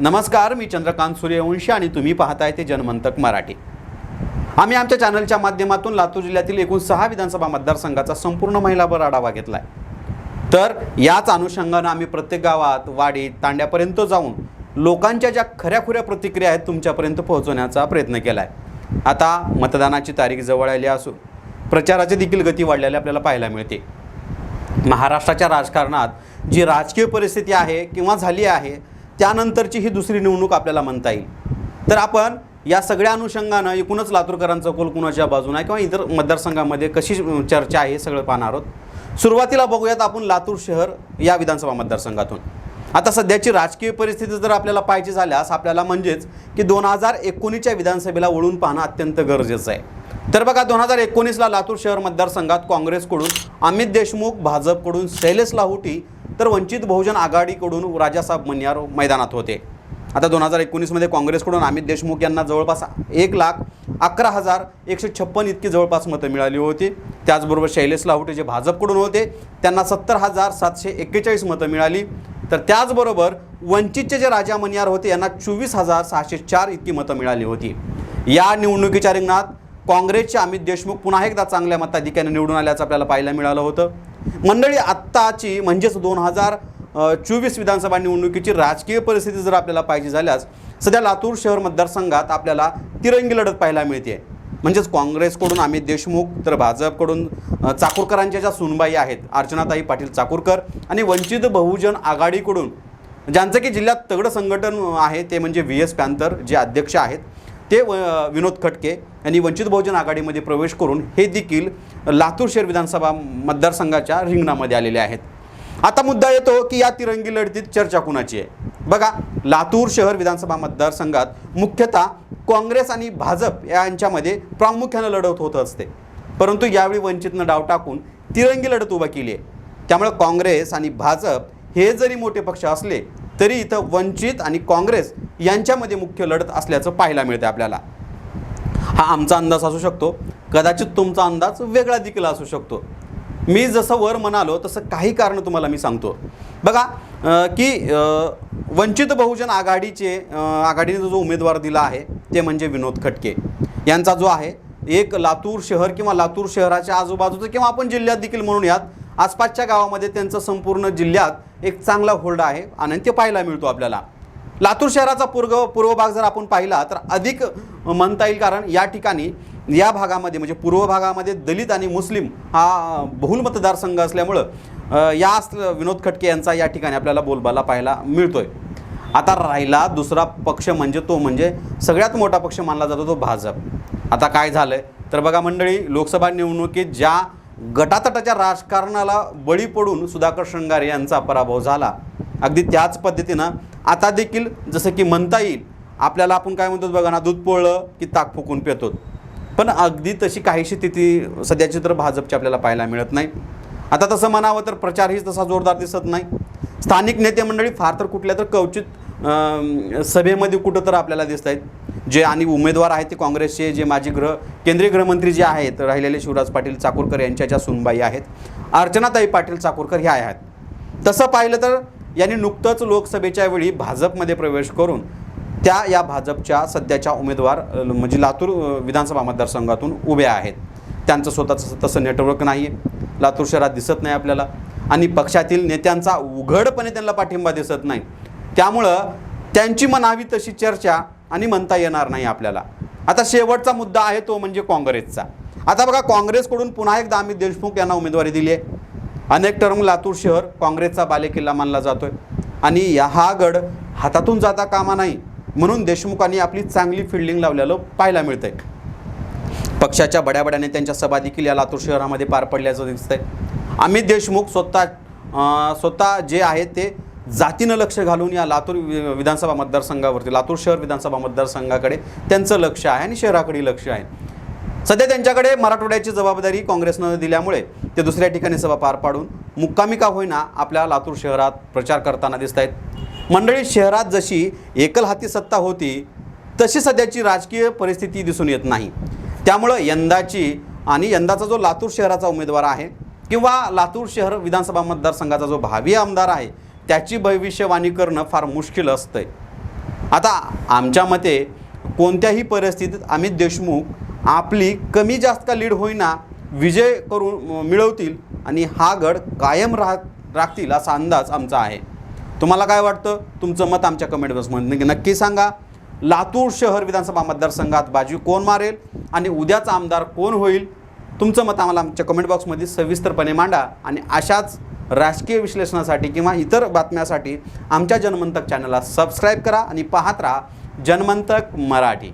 नमस्कार मी चंद्रकांत सूर्यवंशी आणि तुम्ही पाहताय ते जनमंतक मराठी. आम्ही आमच्या चॅनलच्या माध्यमातून लातूर जिल्ह्यातील एकूण सहा विधानसभा मतदारसंघाचा संपूर्ण महिलाभर आढावा घेतला आहे तर याच अनुषंगानं आम्ही प्रत्येक गावात वाडीत तांड्यापर्यंत जाऊन लोकांच्या ज्या खऱ्याखुऱ्या प्रतिक्रिया आहेत तुमच्यापर्यंत पोहोचवण्याचा प्रयत्न केला आहे आता मतदानाची तारीख जवळ आली असून प्रचाराची देखील गती वाढलेली आपल्याला पाहायला मिळते. महाराष्ट्राच्या राजकारणात जी राजकीय परिस्थिती आहे किंवा झाली आहे त्यानंतरची ही दुसरी निवडणूक आपल्याला म्हणता येईल. तर आपण या सगळ्या अनुषंगानं एकूणच लातूरकरांचा कोल कुणाच्या बाजून आहे किंवा इतर मतदारसंघामध्ये कशी चर्चा आहे हे सगळं पाहणार आहोत. सुरुवातीला बघूयात आपण लातूर शहर या विधानसभा मतदारसंघातून. आता सध्याची राजकीय परिस्थिती जर आपल्याला पाहायची झाल्यास आपल्याला म्हणजेच की दोन हजार एकोणीसच्या विधानसभेला वळून पाहणं अत्यंत गरजेचं आहे. तर बघा दोन हजार एकोणीसला लातूर शहर मतदारसंघात काँग्रेसकडून अमित देशमुख भाजपकडून शैलेश लाहुटी तर वंचित बहुजन आघाडीकडून राजासाहेब मन्यार मैदानात होते. आता दोन हजार एकोणीसमध्ये काँग्रेसकडून अमित देशमुख यांना जवळपास एक लाख अकरा हजार एकशे छप्पन इतकी जवळपास मतं मिळाली होती. त्याचबरोबर शैलेश लाहुटे जे भाजपकडून होते त्यांना सत्तर हजार सातशे एक्केचाळीस मतं मिळाली. तर त्याचबरोबर वंचितचे जे राजा मनियार होते यांना चोवीस हजार सहाशे चार इतकी मतं मिळाली होती. या निवडणुकीच्या रिंगणात काँग्रेसचे अमित देशमुख पुन्हा एकदा चांगल्या मताधिक्याने निवडून आल्याचं आपल्याला पाहायला मिळालं होतं. मंडळी आत्ताची म्हणजेच दोन हजार चोवीस विधानसभा निवडणुकीची राजकीय परिस्थिती जर आपल्याला पाहिजे झाल्यास सध्या लातूर शहर मतदारसंघात आपल्याला तिरंगी लढत पाहायला मिळते म्हणजेच काँग्रेसकडून अमित देशमुख तर भाजपकडून चाकूरकरांच्या ज्या सुनबाई आहेत अर्चनाताई पाटील चाकूरकर आणि वंचित बहुजन आघाडीकडून ज्यांचं की जिल्ह्यात तगडं संघटन आहे ते म्हणजे व्ही एस पॅन्थर जे अध्यक्ष आहेत ते व- विनोद खटके यांनी वंचित बहुजन आघाडीमध्ये प्रवेश करून हे देखील लातूर शहर विधानसभा मतदारसंघाच्या रिंगणामध्ये आलेले आहेत. आता मुद्दा येतो की या तिरंगी लढतीत चर्चा कुणाची आहे? बघा लातूर शहर विधानसभा मतदारसंघात मुख्यतः काँग्रेस आणि भाजप यांच्यामध्ये प्रामुख्यानं लढत होत असते. परंतु यावेळी वंचितनं डाव टाकून तिरंगी लढत उभा केली आहे. त्यामुळे काँग्रेस आणि भाजप हे जरी मोठे पक्ष असले तरी इथं वंचित आणि काँग्रेस यांच्यामध्ये मुख्य लढत असल्याचं पाहायला मिळते आपल्याला. हा आमचा अंदाज असू शकतो. कदाचित तुमचा अंदाज वेगळा देखील असू शकतो. मी जसं वर म्हणालो तसं काही कारण तुम्हाला मी सांगतो. बघा की वंचित बहुजन आघाडीचे आघाडीने जो उमेदवार दिला आहे ते म्हणजे विनोद खटके. यांचा जो आहे एक लातूर शहर किंवा लातूर शहराच्या आजूबाजूचं किंवा आपण जिल्ह्यात देखील म्हणूयात आसपासच्या गावामध्ये त्यांचं संपूर्ण जिल्ह्यात एक चांगला होल्ड आहे आणि ते पाहायला मिळतो आपल्याला. लातूर शहराचा पूर्व पूर्व भाग जर आपण पाहिला तर अधिक म्हणता येईल कारण या ठिकाणी या भागामध्ये म्हणजे पूर्व भागामध्ये दलित आणि मुस्लिम हा बहुल मतदारसंघ असल्यामुळं या विनोद खटके यांचा या ठिकाणी आपल्याला बोलबाला पाहायला मिळतोय. आता राहिला दुसरा पक्ष म्हणजे तो म्हणजे सगळ्यात मोठा पक्ष मानला जातो तो भाजप. आता काय झालं आहे तर बघा मंडळी लोकसभा निवडणुकीत ज्या गटातटाच्या राजकारणाला बळी पडून सुधाकर शृंगारे यांचा पराभव झाला अगदी त्याच पद्धतीनं आता देखील जसं की म्हणता येईल आपल्याला आपण काय म्हणतो बघा ना दूध पोळलं की ताक फुकून पितो पण अगदी तशी काहीशी स्थिती सध्याची तर भाजपची आपल्याला पाहायला मिळत नाही. आता तसं म्हणावं तर प्रचारही तसा जोरदार दिसत नाही. स्थानिक नेते मंडळी फार तर कुठल्या तर कवचित सभेमध्ये कुठं तर आपल्याला दिसत आहेत. जे आणि उमेदवार आहेत ते काँग्रेसचे जे माजी गृह केंद्रीय गृहमंत्री जे आहेत राहिलेले शिवराज पाटील चाकूरकर यांच्या ज्या सुनबाई आहेत अर्चनाताई पाटील चाकूरकर ह्या आहेत. तसं पाहिलं तर यांनी नुकतंच लोकसभेच्या वेळी भाजपमध्ये प्रवेश करून त्या या भाजपच्या सध्याच्या उमेदवार म्हणजे लातूर विधानसभा मतदारसंघातून उभ्या आहेत. त्यांचं स्वतःचं तसं नेटवर्क नाही आहे लातूर शहरात दिसत नाही आपल्याला. आणि पक्षातील नेत्यांचा उघडपणे त्यांना पाठिंबा दिसत नाही. त्यामुळं त्यांची म्हणावी तशी चर्चा आणि म्हणता येणार नाही आपल्याला. आता शेवटचा मुद्दा आहे तो म्हणजे काँग्रेसचा. आता बघा काँग्रेसकडून पुन्हा एकदा अमित देशमुख यांना उमेदवारी दिली आहे अनेक टर्म लातूर शहर काँग्रेसचा बालेकिल्ला मानला जातोय. आणि या हा गड हातातून जाता कामा नाही म्हणून देशमुखांनी आपली चांगली फिल्डिंग लावलेलं पाहायला मिळतंय. पक्षाच्या बड्या बड्या नेत्यांच्या सभा देखील या लातूर शहरामध्ये पार पडल्याचं दिसतंय. अमित देशमुख स्वतः स्वतः जे आहे ते जातीनं लक्ष घालून या लातूर वि- विधानसभा मतदारसंघावरती लातूर शहर विधानसभा मतदारसंघाकडे त्यांचं लक्ष आहे आणि शहराकडे लक्ष आहे. सध्या त्यांच्याकडे मराठवाड्याची जबाबदारी काँग्रेसनं दिल्यामुळे ते दुसऱ्या ठिकाणी सभा पार पाडून मुक्कामी का होईना आपल्या लातूर शहरात प्रचार करताना दिसत आहेत मंडळी शहरात जशी एकल हाती सत्ता होती तशी सध्याची राजकीय परिस्थिती दिसून येत नाही. त्यामुळं यंदाची आणि यंदाचा जो लातूर शहराचा उमेदवार आहे किंवा लातूर शहर विधानसभा मतदारसंघाचा जो भावी आमदार आहे त्याची भविष्यवाणी करणं फार मुश्किल असतंय. आता आमच्या मते कोणत्याही परिस्थितीत अमित देशमुख आपली कमी जास्त का लीड होईना विजय करून मिळवतील आणि हा गड कायम राह राखतील असा अंदाज आमचा आहे. तुम्हाला काय वाटतं? तुमचं मत आमच्या कमेंट बॉक्समध्ये नक्की सांगा. लातूर शहर विधानसभा मतदारसंघात बाजी कोण मारेल आणि उद्याचा आमदार कोण होईल? तुमचं मत आम्हाला आमच्या कमेंट बॉक्समध्ये सविस्तरपणे मांडा आणि अशाच राजकीय विश्लेषणासाठी किंवा इतर बातम्यासाठी आमच्या जनमंतक चॅनलला सबस्क्राईब करा आणि पाहत राहा जनमंतक मराठी.